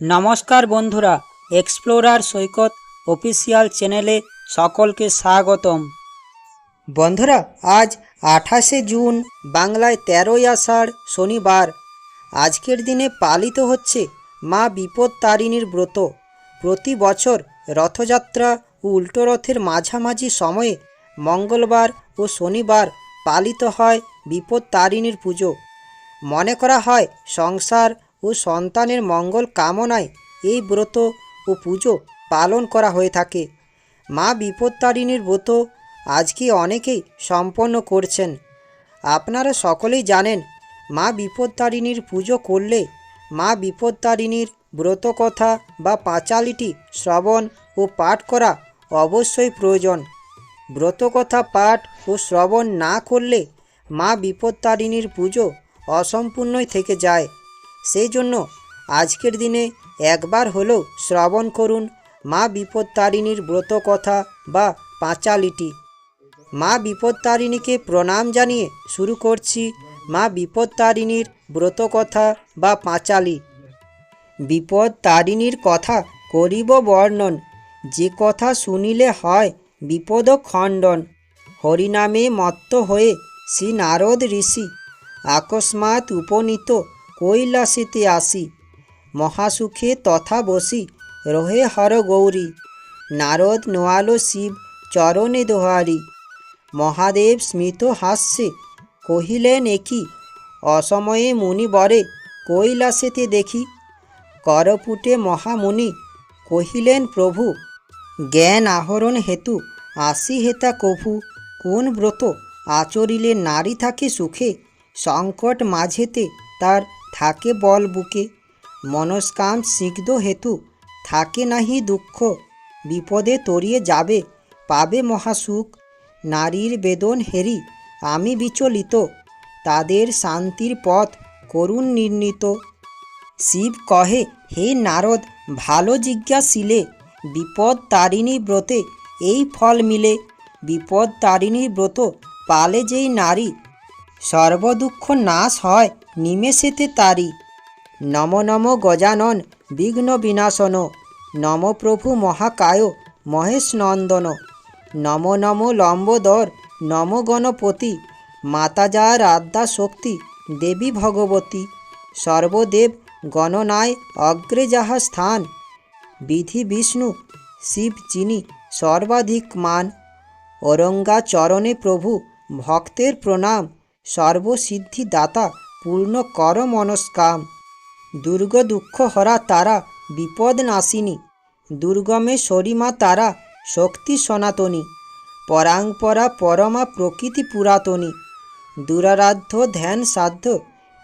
নমস্কার বন্ধুরা এক্সপ্লোরার সৈকত অফিসিয়াল চ্যানেলে সকলকে স্বাগতম। বন্ধুরা, আজ আঠাশে জুন, বাংলায় তেরোই আষাঢ় শনিবার। আজকের দিনে পালিত হচ্ছে মা বিপদ তারিণীর ব্রত। প্রতি বছর রথযাত্রা ও উল্টো রথের মাঝামাঝি সময়ে মঙ্গলবার ও শনিবার পালিত হয় বিপদ তারিণীর পুজো। মনে করা হয় সংসার ও সন্তানের মঙ্গল কামনায় এই ব্রত ও পুজো পালন করা হয়ে থাকে। মা বিপত্তারিণীর ব্রত আজকে অনেকেই সম্পন্ন করছেন। আপনারা সকলেই জানেন, মা বিপত্তারিণীর পুজো করলে মা বিপত্তারিণীর ব্রতকথা বা পাঁচালিটি শ্রবণ ও পাঠ করা অবশ্যই প্রয়োজন। ব্রতকথা, পাঠ ও শ্রবণ না করলে মা বিপত্তারিণীর পুজো অসম্পূর্ণই থেকে যায়। সেই জন্য আজকের দিনে একবার হলেও শ্রবণ করুন মা বিপত্তারিণীর ব্রতকথা বা পাঁচালিটি। মা বিপত্তারিণীকে প্রণাম জানিয়ে শুরু করছি মা বিপত্তারিণীর ব্রতকথা বা পাঁচালি। বিপদ তারিণীর কথা করিব বর্ণন, যে কথা শুনিলে হয় বিপদ খণ্ডন হরিনামে মত্ত হয়ে শ্রী নারদ ঋষি, আকস্মাৎ উপনীত কৈলাসিতে আসি। মহাসুখে তথা বসি। রহে হর গৌরী। নারদ নোয়ালো শিব চরণে দোহারি। মহাদেব স্মিত হাস্যে কহিলেন একই অসময়ে মুনি বরে কৈলাসেতে দেখি। করপুটে মহামুনি কহিলেন, প্রভু, জ্ঞান আহরণ হেতু আসি হেতা কভু। কোন ব্রত আচরিলে নারী থাকে সুখে? সংকট মাঝেতে তার থাকে বল বুকে। মনস্কাম সিগ্ধ হেতু, থাকে নাহি দুঃখ। বিপদে তরিয়ে যাবে, পাবে মহাসুখ। নারীর বেদন হেরি, আমি বিচলিত। তাদের শান্তির পথ করুণ নির্ণীত। শিব কহে, হে নারদ, ভালো জিজ্ঞাসিলে। বিপদ তারিণী ব্রতে এই ফল মিলে। বিপদ তারিণী ব্রত পালে যেই নারী সর্বদুঃখ নাশ হয় নিমেষেতে তারি। নম নম গজানন বিঘ্ন বিনাশন, নম প্রভু মহাকায় মহেশ নন্দন। নম নম লম্বোদর নম গণপতি, মাতা যার আদ্যা শক্তি দেবী ভগবতী। সর্বদেব গণনায় অগ্রে যাহা স্থান, বিধি বিষ্ণু শিব যিনি সর্বাধিক মান। অরঙ্গা চরণে প্রভু ভক্তের প্রণাম। সর্বসিদ্ধি দাতা পূর্ণ কর মনস্কাম দুর্গ দুঃখ হরা তারা বিপদ নাশিনী দুর্গমে সরিমা তারা শক্তি সনাতনী। পরাংপরা পরমা প্রকৃতি পুরাতনী। দুরারাধ্য ধ্যান সাধ্য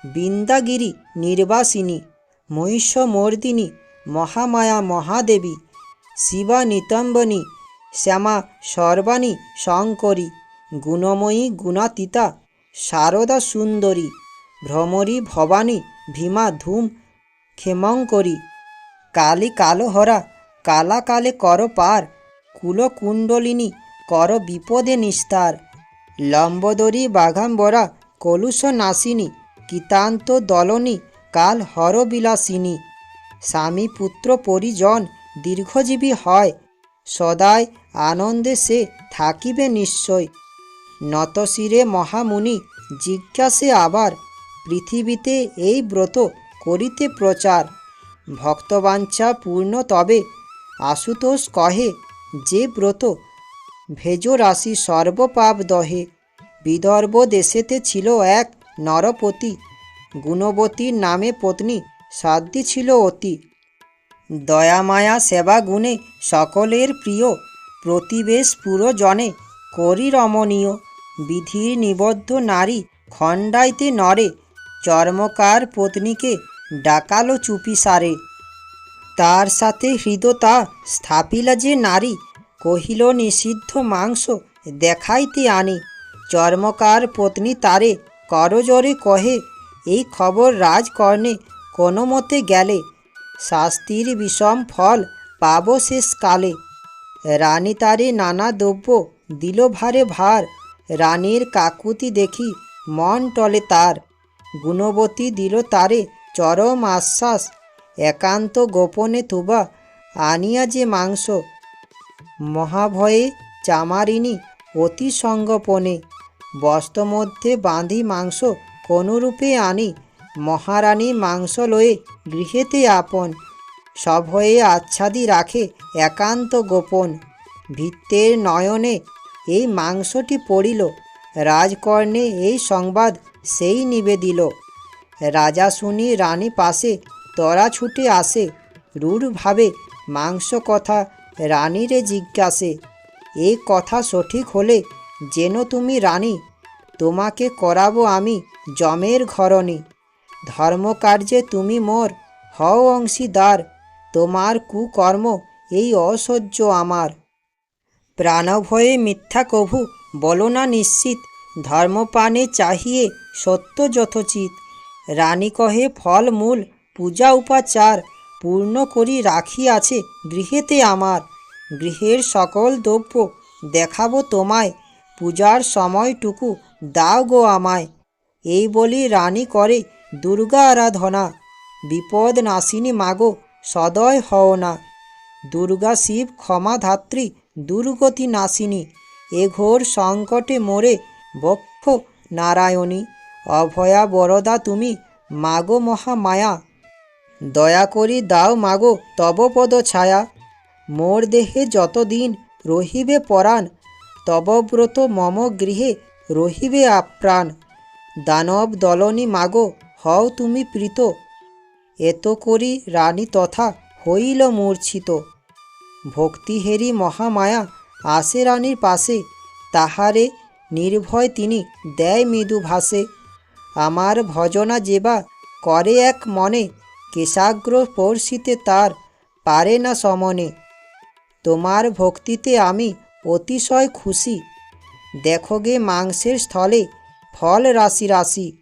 বৃন্দাগিরি নির্বাসিনী। মহিষমর্দিনী মহামায়া মহাদেবী। শিবা নিতম্বনী শ্যামা সর্বাণী শঙ্করী। গুণময়ী গুণাতীতা শারদা সুন্দরী, ভ্রমরী ভবানী, ভীমা ধূম, ক্ষেমঙ্করী, কালী কালোহরা কালা কালে কর পার কুলকুণ্ডলিনী কর বিপদে নিস্তার, লম্বদরী বাঘাম্বরা কলুষ নাসিনী কীতান্ত দলনী, কাল হরবিলাসিনী, স্বামী পুত্র পরিজন, দীর্ঘজীবী হয় সদাই আনন্দে সে থাকিবে নিশ্চয়। নতশিরে মহামুনি জিজ্ঞাসে আবার, পৃথিবীতে এই ব্রত করিতে প্রচার? ভক্তবাঞ্ছা পূর্ণ তবে আশুতোষ কহে, যে ব্রত ভেজ রাশি সর্বপাপ দহে। বিদর্ভ দেশেতে ছিল এক নরপতি গুণবতীর নামে পত্নী সাধ্যি ছিল অতি। দয়ামায়া সেবা গুণে সকলের প্রিয়, প্রতিবেশ পুরজনে করি রমণীয়। বিধির নিবদ্ধ নারী খণ্ডাইতে নরে চর্মকার পত্নীকে ডাকালো চুপি সারে। তার সাথে হৃদতা স্থাপিলা যে নারী, কহিল নিষিদ্ধ মাংস দেখাইতে আনি। চর্মকার পত্নী তারে করজোরে কহে, এই খবর রাজকর্ণে কোনো মতে গেলে, শাস্তির বিষম ফল পাব শেষকালে। রানী তারে নানা দ্রব্য দিল ভারে ভার। রানীর কাকুতি দেখি মন টলে তার। গুণবতী দিল তারে চরম আশ্বাস। একান্ত গোপনে তুবা আনিয়া যে মাংস। মহাভয়ে চামারিনী অতি সঙ্গপনে। বস্ত্র মধ্যে বাঁধি মাংস কোনরূপে আনি। মহারানী মাংস লয়ে গৃহেতে আপন। সভয়ে আচ্ছাদি রাখে একান্ত গোপন। ভিত্তের নয়নে এই মাংসটি পড়িল। রাজকর্ণে এই সংবাদ সেই নিবেদিল। রাজা শুনি রানী পাশে তরা ছুটে আসে। রূঢ়ভাবে মাংস কথা রানীরে জিজ্ঞাসে এই কথা সঠিক হলে যেন তুমি রানী, তোমাকে করাবো আমি জমের ঘরণী। ধর্মকার্যে তুমি মোর হও অংশীদার, তোমার কুকর্ম এই অসহ্য আমার। প্রাণভয়ে মিথ্যা কভু, বলো না নিশ্চিত। ধর্মপানে চাহিয়ে সত্য যথোচিত। রানী কহে, ফল মূল, পূজা উপাচার, পূর্ণ করি রাখি আছে গৃহেতে আমার। গৃহের সকল দ্রব্য দেখাবো তোমায়, পূজার সময়টুকু দাও গো আমায়। এই বলি রানী করে দুর্গা আরাধনা। বিপদ নাসিনী মাগো, সদয় হও না। দুর্গা শিব ক্ষমাধাত্রী দুর্গতি নাসিনী, এ ঘোর সংকটে মোরে বক্ষ নারায়ণী, অভয়া বরদা তুমি মাগো মহামায়া। দয়া করি দাও মাগো তব পদ ছায়া, মোর দেহে যতদিন রহিবে পরাণ তবব্রত মম গৃহে রহিবে আপ্রাণ। দানব দলনী মাগো হও তুমি প্রীত, এত করি রানী তথা হইল মূর্ছিত। ভক্তিহেরি মহামায়া আসে রানীর পাশে, তাহারে নির্ভয় তিনি দেয় মৃদু ভাসে। আমার ভজনা যেবা করে এক মনে, কেশাগ্র স্পর্শিতে তার পারে না সমনে। তোমার ভক্তিতে আমি অতিশয় খুশি। দেখো গে মাংসের স্থলে ফল রাশি রাশি,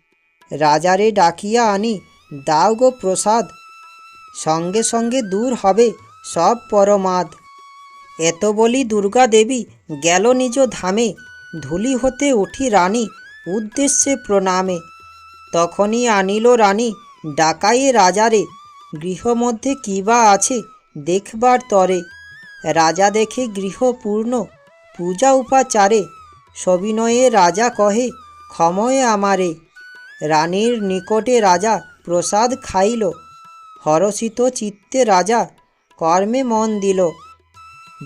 রাজারে ডাকিয়া আনি দাও গো প্রসাদ। সঙ্গে সঙ্গে দূর হবে সব পরমাদ। এত বলি দুর্গা দেবী গেল নিজ ধামে, ধুলি হতে উঠি রানী উদ্দেশ্যে প্রণামে। তখনই আনিল রানী ডাকাইয়ে রাজারে, গৃহমধ্যে কিবা আছে দেখবার তরে। রাজা দেখে গৃহ পূর্ণ, পূজা উপাচারে, সবিনয়ে রাজা কহে, ক্ষময়ে আমারে। রানীর নিকটে রাজা প্রসাদ খাইল, হরষিত চিত্তে রাজা কর্মে মন দিল।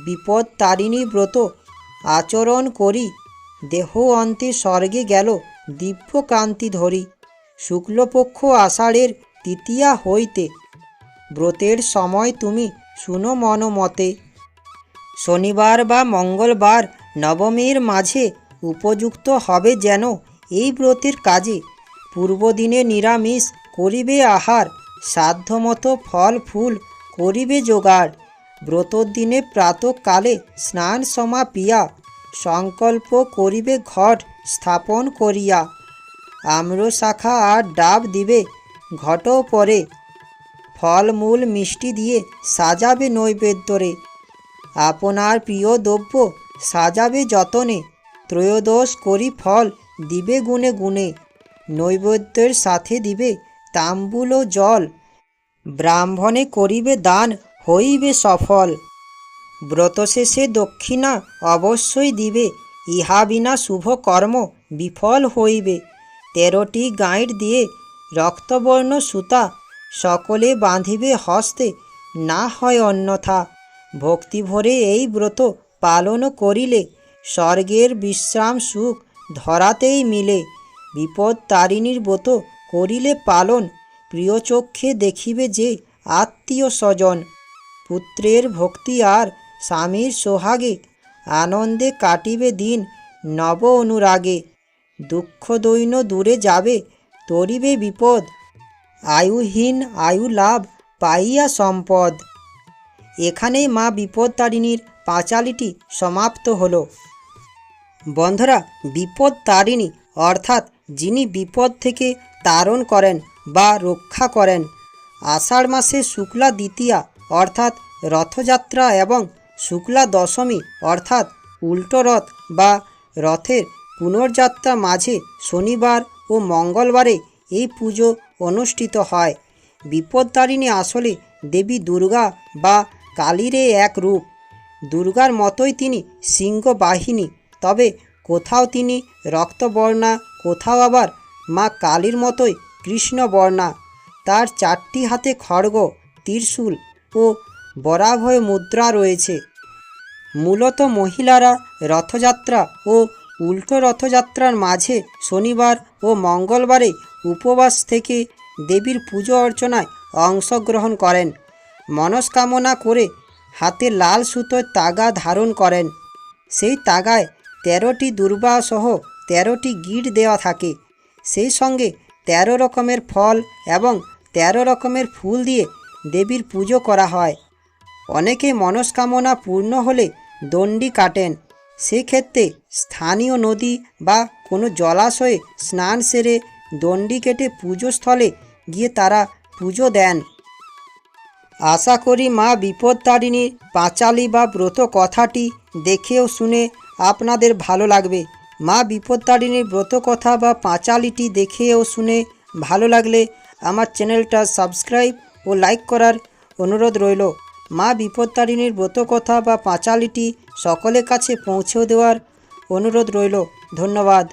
বিপদ তারিণী ব্রত আচরণ করি, দেহ অন্তে স্বর্গে গেল দিব্য কান্তি ধরি। শুক্লপক্ষ আষাঢ়ের তৃতীয়া হইতে, ব্রতের সময় তুমি শুনো মনমতে শনিবার বা মঙ্গলবার নবমীর মাঝে উপযুক্ত হবে যেন এই ব্রতের কাজে। পূর্বদিনে নিরামিষ করিবে আহার, সাধ্যমতো ফল ফুল করিবে জোগাড়। ব্রতর দিনে প্রাতকালে স্নান সমাপিয়া, সংকল্প করিবে ঘট স্থাপন করিয়া। আম্র শাখা আর ডাব দিবে ঘট পরে। ফলমূল মিষ্টি দিয়ে সাজাবে নৈবেদ্যরে। আপনার প্রিয় দ্রব্য সাজাবে যতনে। ত্রয়োদশ করি ফল দিবে গুণে গুণে নৈবেদ্যের সাথে দিবে তাম্বুল ও জল। ব্রাহ্মণে করিবে দান, হইবে সফল। ব্রত শেষে দক্ষিণা অবশ্যই দিবে, ইহা বিনা শুভ কর্ম বিফল হইবে। তেরোটি গাঁইড দিয়ে রক্তবর্ণ সুতা সকলে বাঁধিবে হস্তে, না হয় অন্যথা। ভক্তি ভরে এই ব্রত পালন করিলে স্বর্গের বিশ্রাম সুখ ধরাতেই মিলে। বিপদ তারিণীর ব্রত করিলে পালন প্রিয় চক্ষে দেখিবে যে আত্মীয় স্বজন পুত্রের ভক্তি আর স্বামীর সোহাগে আনন্দে কাটিবে দিন নব অনুরাগে। দুঃখ দৈন্য দূরে যাবে, তরিবে বিপদ। আয়ুহীন আয়ু লাভ পাইয়া সম্পদ। এখানেই মা বিপদতারিণীর পাঁচালিটি সমাপ্ত হলো। বন্ধরা বিপদ তারিণী অর্থাৎ যিনি বিপদ থেকে তারণ করেন বা রক্ষা করেন। আষাঢ় মাসে শুক্লা দ্বিতীয়া, অর্থাৎ রথযাত্রা এবং শুক্লা দশমী, অর্থাৎ উল্টো রথ বা রথের পুনর্যাত্রা মাঝে শনিবার ও মঙ্গলবারে এই পুজো অনুষ্ঠিত হয়। বিপদতারিণী আসলে দেবী দুর্গা বা কালীর এক রূপ। দুর্গার মতোই তিনি সিংহ বাহিনী তবে কোথাও তিনি রক্তবর্ণা, কোথাও আবার মা কালীর মতোই কৃষ্ণবর্ণা। তার চারটি হাতে খড়গ, ত্রিশূল ও বরাভয় মুদ্রা রয়েছে। মূলত মহিলারা রথযাত্রা ও উল্টো রথযাত্রার মাঝে শনিবার ও মঙ্গলবারে উপবাস থেকে দেবীর পুজো অর্চনায় অংশগ্রহণ করেন। মনস্কামনা করে হাতে লাল সুতোর তাগা ধারণ করেন। সেই তাগায় তেরোটি দুর্বাসহ তেরোটি গিট দেওয়া থাকে। সেই সঙ্গে তেরো রকমের ফল এবং তেরো রকমের ফুল দিয়ে দেবীর পুজো করা হয়। অনেকে মনস্কামনা পূর্ণ হলে দণ্ডি কাটেন। সেক্ষেত্রে স্থানীয় নদী বা কোনো জলাশয়ে স্নান সেরে দণ্ডি কেটে পুজোস্থলে গিয়ে তারা পুজো দেন। আশা করি মা বিপদতারিণীর পাঁচালি বা ব্রত কথাটি দেখেও শুনে আপনাদের ভালো লাগবে। মা বিপদতারিণীর ব্রত কথা বা পাঁচালিটি দেখে ও শুনে ভালো লাগলে আমার চ্যানেলটা সাবস্ক্রাইব ও লাইক করার অনুরোধ রইল। মা বিপদতারিণীর ব্রত কথা বা পাঁচালিটি সকলের কাছে পৌঁছে দেওয়ার অনুরোধ রইল। ধন্যবাদ।